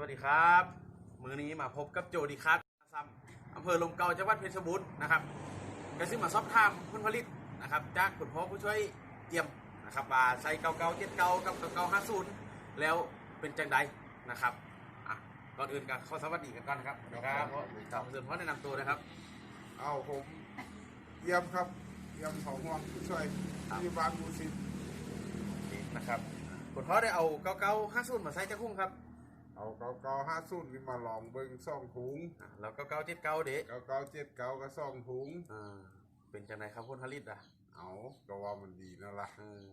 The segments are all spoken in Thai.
วัสดีครับ มือนี้มาพบกับโจดีคัสซัมอำเภอลมเก่าจังหวัดเพชรบูรณ์นะครับก็ซึ่งมาสอบถามผลผลิตนะครับจากคุณพ่อผู้ช่วยเยี่ยมนะครับว่าใช้เก่าเก่าเจ็ดเก่ากับเก่าเก่าห้าศูนย์แล้วเป็นจังใดนะครับอะก่อนอื่นก็ขอสวัสดีกันก่อนนะครับครับครับเสริมพ่อแนะนำตัวนะครับ เอาผมเยี่ยมครับเยี่ยมของห่วงผู้ช่วยครับที่บ้านมูสิบนะครับคุณพ่อได้เอาเก่าเก่าห้าศูนย์มาใส่จักรุ่งครับ เอาเกาเกาห้าสุ่นนี่มาลองเบิ้งซ่องถุงอะแล้วเก่าเก่าเจ็ดเก่าเด็กเกาเกาเจ็ดเกาก็ซ่องถุง อ่าเป็นจังใดครับผลผลิตอะเอาก็ว่ามันดีนั่นละอืม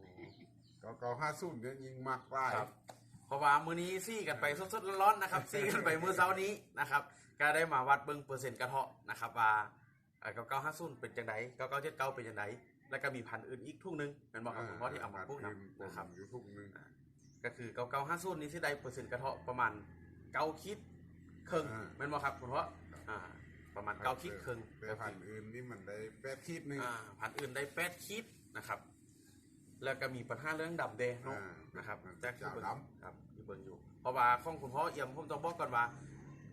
เกาเกาห้าสุ่นเนี่ยยิงมากได้ครับ เพราะว่ามื้อนี้ซี่กันไปสดๆร้อนๆนะครับ ซี่กันไปมื้อเช้านี้นะครับก็ได้มาวัดเบิ่งเปอร์เซ็นต์กระเทาะนะครับว่าเก้าเก้าห้าศูนย์เป็นจังไดเก้าเก้าเจ็ดเก้าเป็นจังไดแล้วก็มีพันธุ์อื่นอีกทุ่งหนึงเป็นบอกครับผมเพราะที่เอามาพูดนะนะครับ อยู่ทุกหนึง ก็คือเก้าเก้าห้าศูนย์นี้ที่ได้เปอร์เซ็นต์กระเทาะประมาณเก้าคิดครึ่งเป็นบอกครับผมเพราะอ่า ประมาณเก้าคิดครึ่งแต่พันธุ์อื่นนี่มันได้แปดคิดหนึง อ่าพันธุ์อื่นได้แปดคิดนะครับ แล้วก็มีปัญหาเรื่องดำแดงเนาะอ่านะครับจากที่เบิ่งดครับที่เบิ่งอยู่ เพราะว่าของคุณพ่อเอี่ยมผมต้องบอกก่อนว่า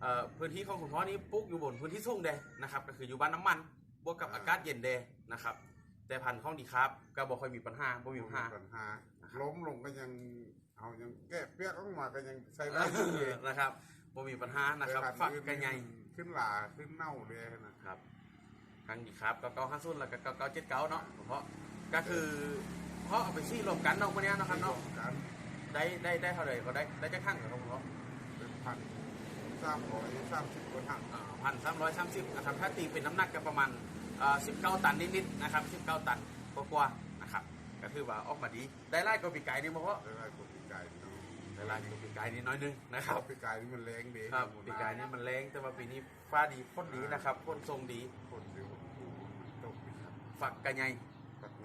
เอ่อพื้นที่ของคุณพ่อนี้ปลูกอยู่บนพื้นที่สูงแดงนะครับ ก็คืออยู่บ้านน้ำมันบวกกับอากาศเย็นแดงนะครับ แต่พันธุ์ของดีครับ ก็บ่ค่อยมีปัญหาบ่มีปัญหาปัญหา ล้มลงก็ยังเอายังแก้เปียกออกมาก็ยังใส่ได้อยู่เลยนะครับบ่มีปัญหานะครับแต่ฝัพักนธุ์กันใหญ่ขึ้นหลาขึ้นเน่าเลยนะครับทางดีครับก็เก้าห้าศูนย์แล้วก็เก้าเก้าเจ็ดเก้าเนาะเพราะก็คือเพราะเอาไปซี่รวมกันเนาะพวกเนี้ยเนาะครับเนาะการได้ได้ได้เท่าไหร่ก็ได้ได้จะข้างกับของเขาเป็นพันสามร้อยสามสิบกว่าถังพันสามร้อยสามสิบนะครับถ้าตีเป็นน้ำหนักก็ประมาณ สิบเก้าตันนิดๆนะครับสิบเก้าตันกว่าๆนะครับก็ถือว่าออกมาดีได้ไล่ก็ปีกไก่นี่เพราะว่าได้ไรกว่าปีกไก่เนาะได้ไล่ก็ปีกไก่นี่น้อยนึงนะครับปีกไก่นี่มันแรงดีครับปีกไก่นี่มันแรงแต่ว่าปีนี้ฟ้าดีพ่นดีนะครับพ่นทรงดีคนเดียวตกฝักกระไง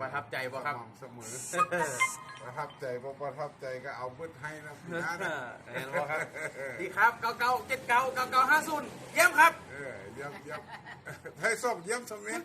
ประทับใจบ่ครับ สม่ำเสมอ ประทับใจบ่ประทับใจก็เอาเบิดให้นะพี่นะนะเห็นบ่ครับ ดีครับเก้าเก้าเจ็ดเก้าเก้าเก้าห้าศูนย์เยี่ยมครับ เออเยี่ยมเยี่ยมให้ส่งเยี่ยมสมิธ